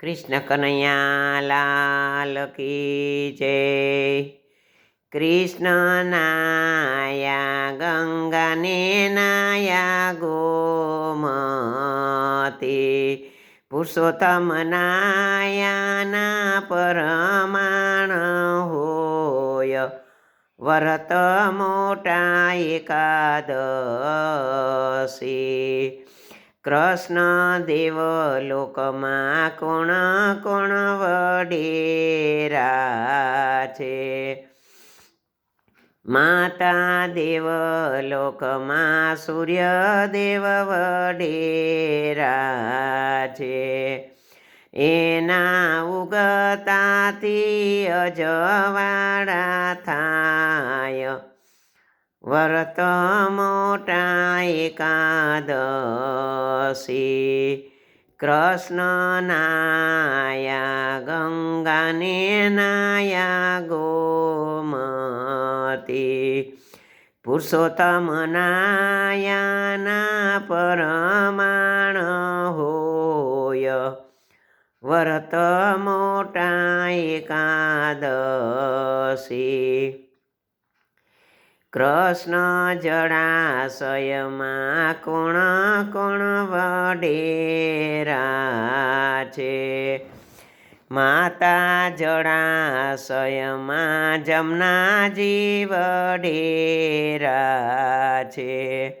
કૃષ્ણ કનૈયા લાલ કી જય. કૃષ્ણ નાયા ગંગાને નાયા ગોમતી. પુરુષોત્તમ નાયાના પરમાણ હોય. વરત મોટા એકાદશી. કૃષ્ણ દેવ લોકમાં કોણ કોણ વડેરા છે? માતા દેવ લોકમાં સૂર્યદેવ વડેરા છે. એના ઉગતાથી અજવાળા થાય. વરત મોટા એકાદશી. કૃષ્ણ નાયા ગંગાને નાયા ગોમતી. પુરુષોત્તમ નાયાના પરમાણ હોય. વરત મોટા એકાદશી. કૃષ્ણ જળાશયમાં કોણ કોણ વડેરા છે? માતા જળાશયમાં જમનાજી વડેરા છે.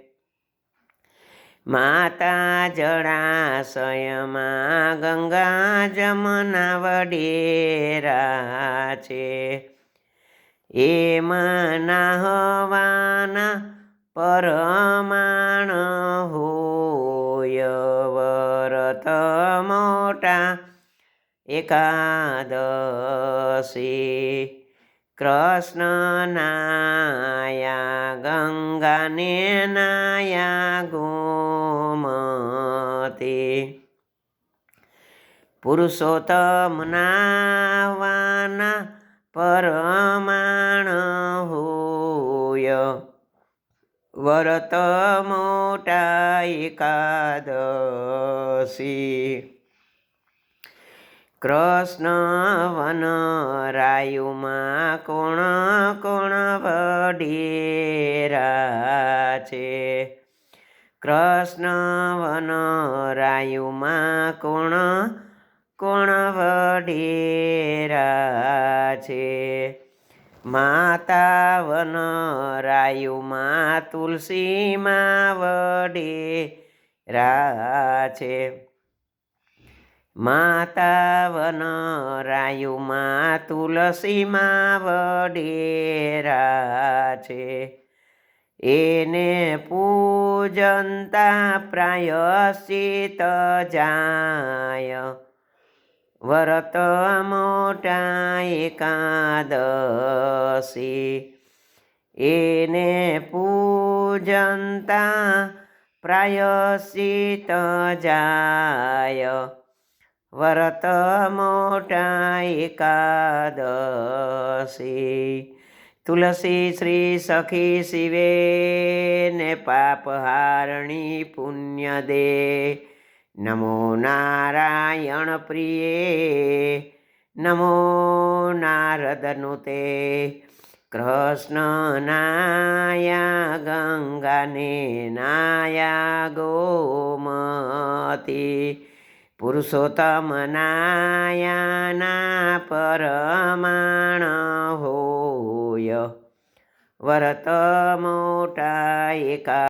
માતા જળાશયમાં ગંગા જમના વડેરા છે. એમાં નાહવાના પરમાણ હોય વરત મોટા એકાદશી. કૃષ્ણ નાયા ગંગાને નાયા ગોમતી. પુરુષોત્તમ નાવાના પરમાણ હોય. વરત મોટા એકાદશી. કૃષ્ણ વન રાયુમાં કોણ કોણ વડેરા છે? કૃષ્ણ વન રાયુમાં કોણ કોણ વડેરા છે. માતા વન રાયુમાં તુલસીમાં વડેરા છે. માતા વન રાયુમાં તુલસીમાં વડેરા છે. એને પૂજનતા પ્રાયશ્ચિત જાય. વરત મોટા એકાદશી. એને પૂજનતા પ્રાયશ્ચિત જાય. વરત મોટા એકાદશી. તુલસી શ્રી સખી શિવે ને પાપહારણી પુણ્ય દે. નમો નારાયણ પ્રિયે, નમો નારદનુતે કૃષ્ણ નાયા ગંગાને નાયા ગોમતી પુરુષોત્તમ નાયાના પરમાણ હોય, વરત મોટા એકા